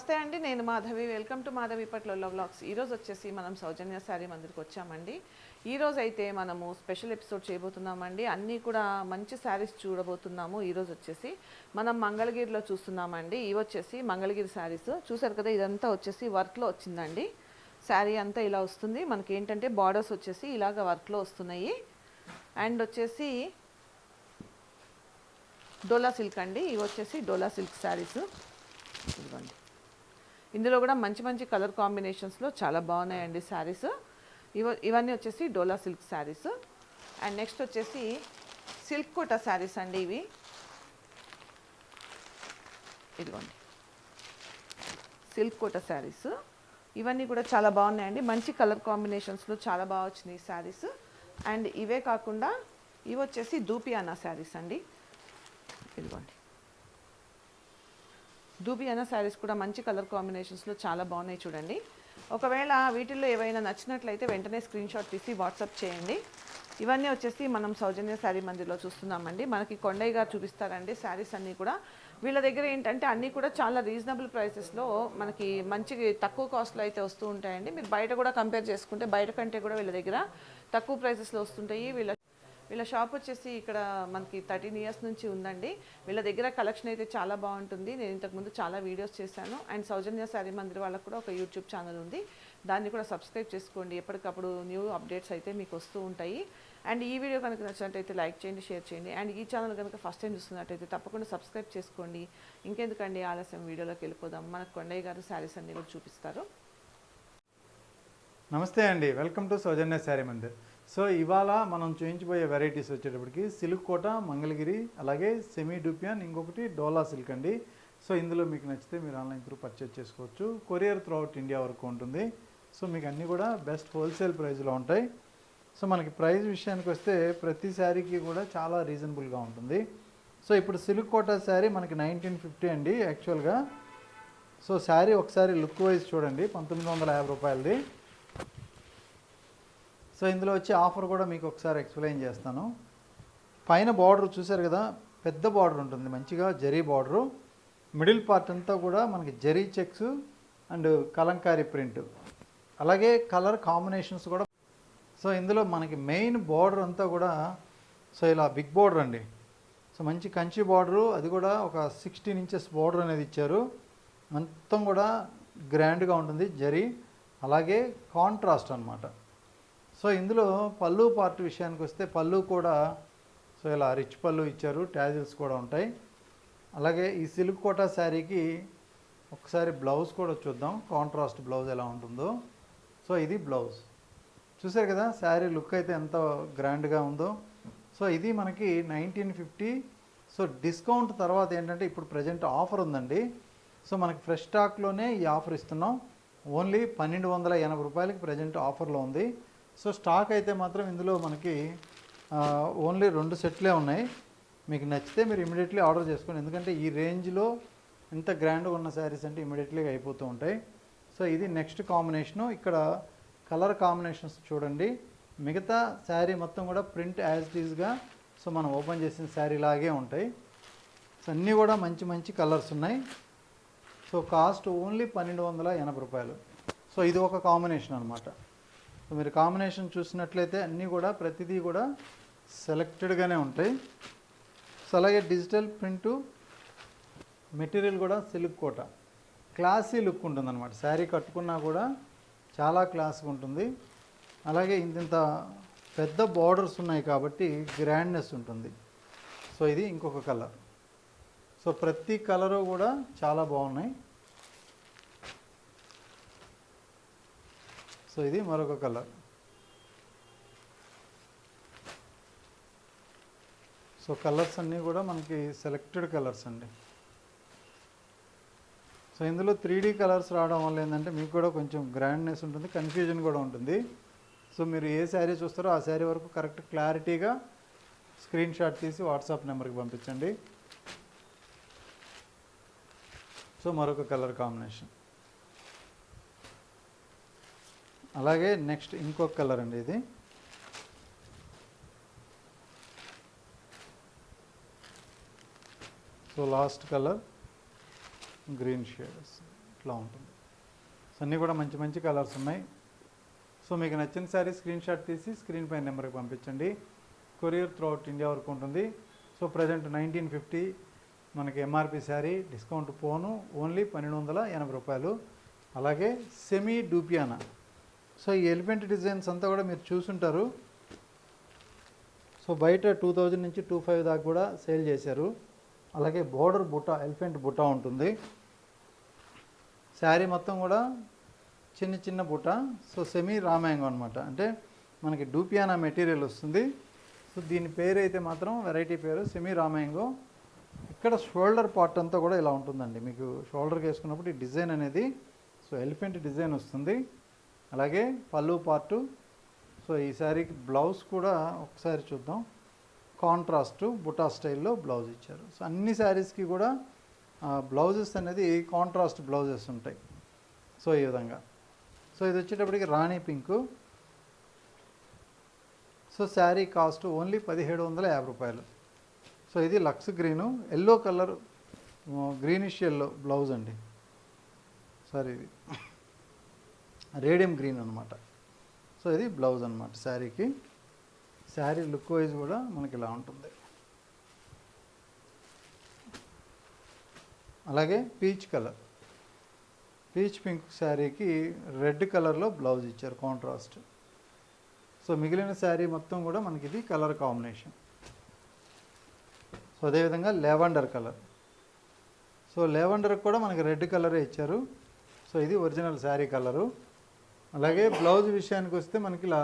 నమస్తే అండి నేను మాధవి. వెల్కమ్ టు మాధవి పట్ల వ్లాగ్స్ ఈరోజు వచ్చేసి మనం సౌజన్య శారీ మందిరికి వచ్చామండి. ఈ రోజు అయితే మనము స్పెషల్ ఎపిసోడ్ చేయబోతున్నామండి. అన్నీ కూడా మంచి శారీస్ చూడబోతున్నాము. ఈరోజు వచ్చేసి మనం మంగళగిరిలో చూస్తున్నామండి. ఇవి వచ్చేసి మంగళగిరి శారీస్. చూసారు కదా ఇదంతా వచ్చేసి వర్క్లో వచ్చిందండి. శారీ అంతా ఇలా వస్తుంది. మనకి ఏంటంటే బార్డర్స్ వచ్చేసి ఇలాగ వర్క్లో వస్తున్నాయి. అండ్ వచ్చేసి డోలా సిల్క్ అండి. ఇవి వచ్చేసి డోలా సిల్క్ శారీస్. ఇదిగోండి. ఇందులో కూడా మంచి మంచి కలర్ కాంబినేషన్స్లో చాలా బాగున్నాయండి శారీస్. ఇవ ఇవన్నీ వచ్చేసి dola silk sarees. And next వచ్చేసి సిల్క్ కోట శారీస్ అండి ఇవి. ఇదిగోండి. సిల్క్ కోట శారీస్. ఇవన్నీ కూడా చాలా బాగున్నాయండి. మంచి కలర్ కాంబినేషన్స్లో చాలా బాగా వచ్చినాయి శారీస్. అండ్ ఇవే కాకుండా ఇవి వచ్చేసి దూపియానా శారీస్ అండి. ఇదిగోండి. దూబియానా శారీస్ కూడా మంచి కలర్ కాంబినేషన్స్లో చాలా బాగున్నాయి చూడండి. ఒకవేళ వీటిల్లో ఏవైనా నచ్చినట్లయితే వెంటనే స్క్రీన్ షాట్ తీసి వాట్సాప్ చేయండి. ఇవన్నీ వచ్చేసి మనం సౌజన్య శారీ మందిర్లో చూస్తున్నామండి. మనకి కొండయ్య గారు చూపిస్తారండి శారీస్ అన్నీ కూడా. వీళ్ళ దగ్గర ఏంటంటే అన్నీ కూడా చాలా రీజనబుల్ ప్రైసెస్లో మనకి మంచి తక్కువ కాస్ట్లో అయితే వస్తూ ఉంటాయండి. మీరు బయట కూడా కంపేర్ చేసుకుంటే బయట కంటే కూడా వీళ్ళ దగ్గర తక్కువ ప్రైసెస్లో వస్తుంటాయి. వీళ్ళ వీళ్ళ షాప్ వచ్చేసి ఇక్కడ మనకి థర్టీన్ ఇయర్స్ నుంచి ఉందండి. వీళ్ళ దగ్గర కలెక్షన్ అయితే చాలా బాగుంటుంది. నేను ఇంతకుముందు చాలా వీడియోస్ చేశాను. అండ్ సౌజన్య శారీ మందిర్ వాళ్ళకు కూడా ఒక యూట్యూబ్ ఛానల్ ఉంది. దాన్ని కూడా సబ్స్క్రైబ్ చేసుకోండి. ఎప్పటికప్పుడు న్యూ అప్డేట్స్ అయితే మీకు వస్తూ ఉంటాయి. అండ్ ఈ వీడియో కనుక నచ్చినట్టయితే లైక్ చేయండి షేర్ చేయండి. అండ్ ఈ ఛానల్ కనుక ఫస్ట్ టైం చూస్తున్నట్టయితే తప్పకుండా సబ్స్క్రైబ్ చేసుకోండి. ఇంకెందుకండి ఆలస్యం? వీడియోలోకి వెళ్ళిపోదాం. మనకు కొండయ్య గారు శారీస్ అన్ని కూడా చూపిస్తారు. నమస్తే అండి. Welcome to Sowjanya Saree Mandir. So ఇవాళ మనం చూయించబోయే వెరైటీస్ వచ్చేటప్పటికి సిల్క్ కోట మంగళగిరి అలాగే సెమీ డూపియన్ ఇంకొకటి డోలా సిల్క్ అండి. సో ఇందులో మీకు నచ్చితే మీరు ఆన్లైన్ త్రూ పర్చేజ్ చేసుకోవచ్చు. కొరియర్ త్రూ అవుట్ ఇండియా వరకు ఉంటుంది. సో మీకు అన్నీ కూడా బెస్ట్ హోల్సేల్ ప్రైస్లో ఉంటాయి. సో మనకి ప్రైస్ విషయానికి వస్తే ప్రతి శారీకి కూడా చాలా రీజనబుల్గా ఉంటుంది. సో ఇప్పుడు సిల్క్ కోట శారీ మనకి నైన్టీన్ ఫిఫ్టీ అండి యాక్చువల్గా. సో శారీ ఒకసారి లుక్ వైజ్ చూడండి పంతొమ్మిది వందల యాభై రూపాయలది. సో ఇందులో వచ్చే ఆఫర్ కూడా మీకు ఒకసారి ఎక్స్ప్లెయిన్ చేస్తాను. పైన బార్డర్ చూసారు కదా పెద్ద బార్డర్ ఉంటుంది మంచిగా జరీ బార్డరు. మిడిల్ పార్ట్ అంతా కూడా మనకి zari checks and kalamkari print. అలాగే కలర్ కాంబినేషన్స్ కూడా. సో ఇందులో మనకి మెయిన్ బార్డర్ అంతా కూడా సో ఇలా బిగ్ బార్డర్ అండి. సో మంచి కంచి బార్డరు అది కూడా ఒక సిక్స్టీన్ ఇంచెస్ బార్డర్ అనేది ఇచ్చారు. మొత్తం కూడా గ్రాండ్గా ఉంటుంది జరీ. అలాగే కాంట్రాస్ట్ అనమాట సో ఇందులో పళ్ళు పార్ట్ విషయానికి వస్తే పళ్ళు కూడా సో ఇలా రిచ్ పళ్ళు ఇచ్చారు ట్యాజిల్స్ కూడా ఉంటాయి. అలాగే ఈ సిల్క్ కోటా శారీకి ఒకసారి బ్లౌజ్ కూడా చూద్దాం కాంట్రాస్ట్ బ్లౌజ్ ఎలా ఉంటుందో. సో ఇది బ్లౌజ్ చూసారు కదా శారీ లుక్ అయితే ఎంత గ్రాండ్గా ఉందో. సో ఇది మనకి నైన్టీన్ ఫిఫ్టీ సో డిస్కౌంట్ తర్వాత ఏంటంటే ఇప్పుడు ప్రజెంట్ ఆఫర్ ఉందండి. సో మనకి ఫ్రెష్ స్టాక్లోనే ఈ ఆఫర్ ఇస్తున్నాం. ఓన్లీ పన్నెండు వందల ఎనభై రూపాయలకి ప్రజెంట్ ఆఫర్లో ఉంది. సో స్టాక్ అయితే మాత్రం ఇందులో మనకి ఓన్లీ రెండు సెట్లే ఉన్నాయి. మీకు నచ్చితే మీరు ఇమీడియట్లీ ఆర్డర్ చేసుకోండి. ఎందుకంటే ఈ రేంజ్లో ఇంత గ్రాండ్గా ఉన్న శారీస్ అంటే ఇమీడియట్లీగా అయిపోతూ ఉంటాయి. సో ఇది నెక్స్ట్ కాంబినేషను ఇక్కడ కలర్ కాంబినేషన్స్ చూడండి. మిగతా శారీ మొత్తం కూడా ప్రింట్ యాజ్ టీజ్గా సో మనం ఓపెన్ చేసిన శారీ లాగే ఉంటాయి. సో అన్నీ కూడా మంచి మంచి కలర్స్ ఉన్నాయి. సో కాస్ట్ ఓన్లీ పన్నెండు వందల ఎనభై రూపాయలు. సో ఇది ఒక కాంబినేషన్ అనమాట సో మీరు కాంబినేషన్ చూసినట్లయితే అన్నీ కూడా ప్రతిదీ కూడా సెలెక్టెడ్గానే ఉంటాయి. సో అలాగే డిజిటల్ ప్రింటు మెటీరియల్ కూడా సిల్క్ కోట. క్లాసీ లుక్ ఉంటుంది అనమాట శారీ కట్టుకున్నా కూడా చాలా క్లాస్గా ఉంటుంది. అలాగే ఇంత పెద్ద బార్డర్స్ ఉన్నాయి కాబట్టి గ్రాండ్నెస్ ఉంటుంది. సో ఇది ఇంకొక కలర్ సో ప్రతి కలరు కూడా చాలా బాగున్నాయి. సో ఇది మరొక కలర్ సో కలర్స్ అన్నీ కూడా మనకి సెలెక్టెడ్ కలర్స్ అండి. సో ఇందులో త్రీ కలర్స్ రావడం వల్ల ఏంటంటే మీకు కూడా కొంచెం గ్రాండ్నెస్ ఉంటుంది కన్ఫ్యూజన్ కూడా ఉంటుంది. సో మీరు ఏ శారీ చూస్తారో ఆ శారీ వరకు కరెక్ట్ క్లారిటీగా స్క్రీన్ షాట్ తీసి వాట్సాప్ నెంబర్కి పంపించండి. సో మరొక కలర్ కాంబినేషన్. అలాగే నెక్స్ట్ ఇంకొక కలర్ అండి ఇది. So last colour green shades. ఇట్లా ఉంటుంది. సో అన్నీ కూడా మంచి మంచి కలర్స్ ఉన్నాయి. సో మీకు నచ్చిన శారీ స్క్రీన్ షాట్ తీసి స్క్రీన్ పైన నెంబర్కి పంపించండి. కొరియర్ త్రూ అవుట్ ఇండియా వరకు ఉంటుంది. సో ప్రజెంట్ నైన్టీన్ ఫిఫ్టీ మనకి ఎంఆర్పి శారీ డిస్కౌంట్ పోను ఓన్లీ పన్నెండు వందల ఎనభై రూపాయలు. అలాగే సెమీ డూపియానా సో ఈ ఎలిఫెంట్ డిజైన్స్ అంతా కూడా మీరు చూసుంటారు. సో బయట టూ థౌజండ్ నుంచి టూ ఫైవ్ దాకా కూడా సేల్ చేశారు. అలాగే బోర్డర్ బుట్ట ఎలిఫెంట్ బుట్ట ఉంటుంది. శారీ మొత్తం కూడా చిన్న చిన్న బుట్ట. సో సెమీ రామాయంగం అనమాట అంటే మనకి డూపియానా మెటీరియల్ వస్తుంది. సో దీని పేరు అయితే మాత్రం వెరైటీ పేరు సెమీ రామాయంగో ఇక్కడ షోల్డర్ పార్ట్ అంతా కూడా ఇలా ఉంటుందండి. మీకు షోల్డర్కి వేసుకున్నప్పుడు ఈ డిజైన్ అనేది సో ఎలిఫెంట్ డిజైన్ వస్తుంది. అలాగే పళ్ళు పార్టు. సో ఈ శారీకి బ్లౌజ్ కూడా ఒకసారి చూద్దాం. కాంట్రాస్ట్ బుటా స్టైల్లో బ్లౌజ్ ఇచ్చారు. సో అన్ని శారీస్కి కూడా బ్లౌజెస్ అనేది కాంట్రాస్ట్ బ్లౌజెస్ ఉంటాయి. సో ఈ విధంగా. సో ఇది వచ్చేటప్పటికి rani pink. So saree cost only పదిహేడు వందల యాభై రూపాయలు. సో ఇది Lux green. Yellow colour greenish yellow blouse అండి. సారీ ఇది. రేడియం గ్రీన్ అనమాట సో ఇది బ్లౌజ్ అనమాట శారీకి. శారీ లుక్ వైజ్ కూడా మనకి ఇలా ఉంటుంది. అలాగే పీచ్ కలర్. పీచ్ పింక్ శారీకి రెడ్ కలర్లో బ్లౌజ్ ఇచ్చారు కాంట్రాస్ట్. సో మిగిలిన శారీ మొత్తం కూడా మనకి ఇది కలర్ కాంబినేషన్. సో అదేవిధంగా లెవెండర్ కలర్. సో లెవెండర్ కూడా మనకి రెడ్ కలరే ఇచ్చారు. సో ఇది ఒరిజినల్ శారీ కలరు. అలాగే బ్లౌజ్ విషయానికి వస్తే మనకి ఇలా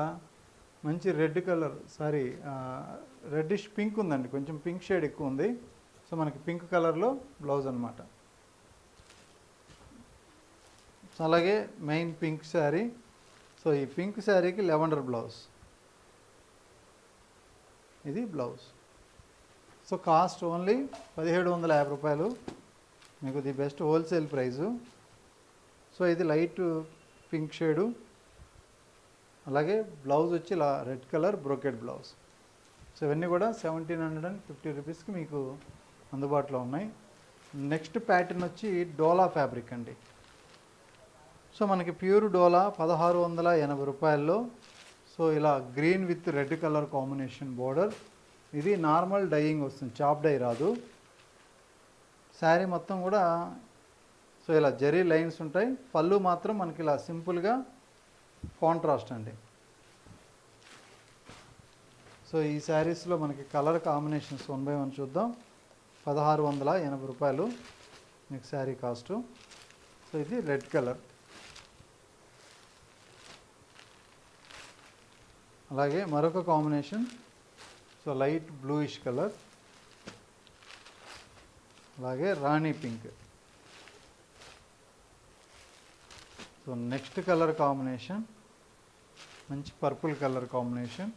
మంచి red colour sorry reddish pink ఉందండి. కొంచెం పింక్ షేడ్ ఎక్కువ ఉంది. సో మనకి పింక్ కలర్లో బ్లౌజ్ అనమాట సో అలాగే మెయిన్ పింక్ శారీ సో ఈ పింక్ శారీకి లెవెండర్ బ్లౌజ్ ఇది బ్లౌజ్ సో కాస్ట్ ఓన్లీ పదిహేడు వందల యాభై రూపాయలు. మీకు the best wholesale price. So ఇది లైట్ పింక్ షేడు అలాగే బ్లౌజ్ వచ్చి ఇలా red colour brocade blouse. So ఇవన్నీ కూడా సెవెంటీన్ హండ్రెడ్ అండ్ ఫిఫ్టీ రూపీస్కి మీకు అందుబాటులో ఉన్నాయి. నెక్స్ట్ ప్యాటర్న్ వచ్చి డోలా ఫ్యాబ్రిక్ అండి. సో మనకి ప్యూర్ డోలా పదహారు వందల ఎనభై రూపాయల్లో. సో ఇలా green with red colour combination border. ఇది నార్మల్ డైయింగ్ వస్తుంది చాప్ డై రాదు. శారీ మొత్తం కూడా సో ఇలా జరీ లైన్స్ ఉంటాయి. పళ్ళు మాత్రం మనకి ఇలా సింపుల్గా కాంట్రాస్ట్ అండి. సో ఈ శారీస్లో మనకి colour combinations one by one చూద్దాం. పదహారు వందల ఎనభై రూపాయలు మీకు శారీ కాస్టు సో ఇది రెడ్ కలర్ అలాగే మరొక combination so light bluish colour అలాగే rani pink so next colour combination మంచి పర్పుల్ కలర్ కాంబినేషన్.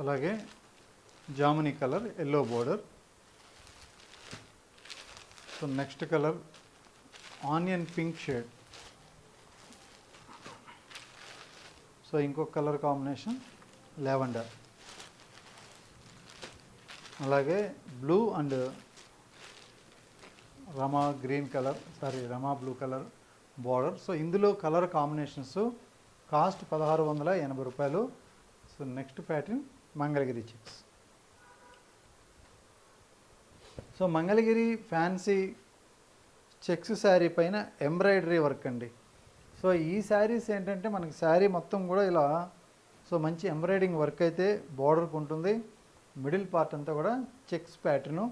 అలాగే జామిని colour yellow border. So next colour onion pink shade. So ఇంకొక కలర్ కాంబినేషన్ లెవెండర్. అలాగే blue and rama green colour sorry rama blue colour border so ఇందులో colour combinations cost పదహారు వందల ఎనభై రూపాయలు. So next pattern Mangalagiri checks so Mangalagiri fancy checks saree పైన embroidery work అండి. So ఈ శారీస్ ఏంటంటే మనకి శారీ మొత్తం కూడా ఇలా సో మంచి ఎంబ్రాయిడింగ్ వర్క్ అయితే బార్డర్కి ఉంటుంది. మిడిల్ పార్ట్ అంతా కూడా checks pattern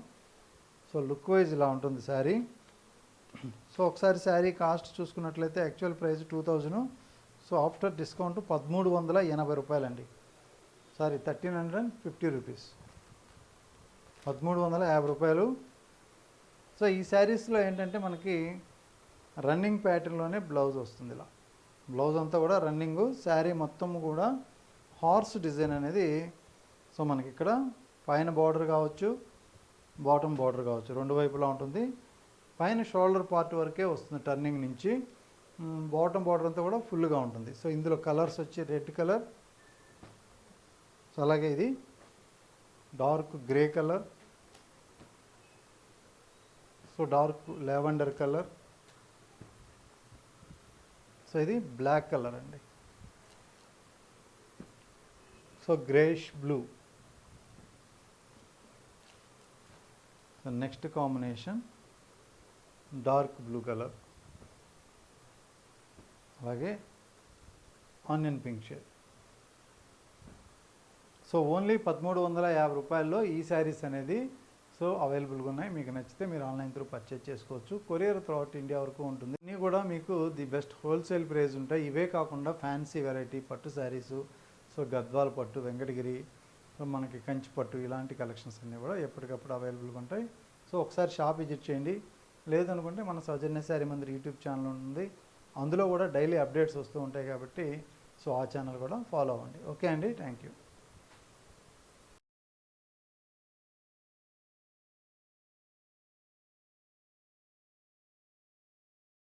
so look wise ఇలా ఉంటుంది శారీ. సో ఒకసారి శారీ కాస్ట్ చూసుకున్నట్లయితే actual price two thousand so after discount పదమూడు వందల ఎనభై రూపాయలండి. Sorry thirteen hundred and fifty rupees పదమూడు వందల యాభై రూపాయలు. సో ఈ శారీస్లో ఏంటంటే మనకి రన్నింగ్ ప్యాటర్న్లోనే బ్లౌజ్ వస్తుంది ఇలా. బ్లౌజ్ అంతా కూడా రన్నింగ్ శారీ మొత్తం కూడా హార్స్ డిజైన్ అనేది. సో మనకి ఇక్కడ పైన బార్డర్ కావచ్చు బాటమ్ బార్డర్ కావచ్చు. రెండు వైపులా ఉంటుంది. పైన షోల్డర్ పార్ట్ వరకే వస్తుంది టర్నింగ్ నుంచి. బాటమ్ బార్డర్ అంతా కూడా ఫుల్గా ఉంటుంది. సో ఇందులో కలర్స్ వచ్చి రెడ్ కలర్. సో అలాగే ఇది. Dark grey colour. So dark lavender colour. So ఇది బ్లాక్ కలర్ అండి. So greyish blue. The next combination dark blue colour అలాగే onion pink shade so only పదమూడు వందల యాభై రూపాయల్లో ఈ శారీస్ అనేది సో అవైలబుల్గా ఉన్నాయి. మీకు నచ్చితే మీరు ఆన్లైన్ త్రూ పర్చేజ్ చేసుకోవచ్చు. కొరియర్ త్రూఅవుట్ ఇండియా వరకు ఉంటుంది. ఇన్ని కూడా మీకు ది బెస్ట్ హోల్సేల్ ప్రైస్ ఉంటాయి. ఇవే కాకుండా ఫ్యాన్సీ వెరైటీ పట్టు శారీసు సో గద్వాల పట్టు వెంకటగిరి సో మనకి కంచి పట్టు ఇలాంటి కలెక్షన్స్ అన్నీ కూడా ఎప్పటికప్పుడు అవైలబుల్గా ఉంటాయి. సో ఒకసారి షాప్ విజిట్ చేయండి. లేదనుకుంటే మన సౌజన్య శారీ మందిర్ యూట్యూబ్ ఛానల్ ఉంది. అందులో కూడా డైలీ అప్డేట్స్ వస్తూ ఉంటాయి కాబట్టి సో ఆ ఛానల్ కూడా ఫాలో అవ్వండి. ఓకే అండి? Thank you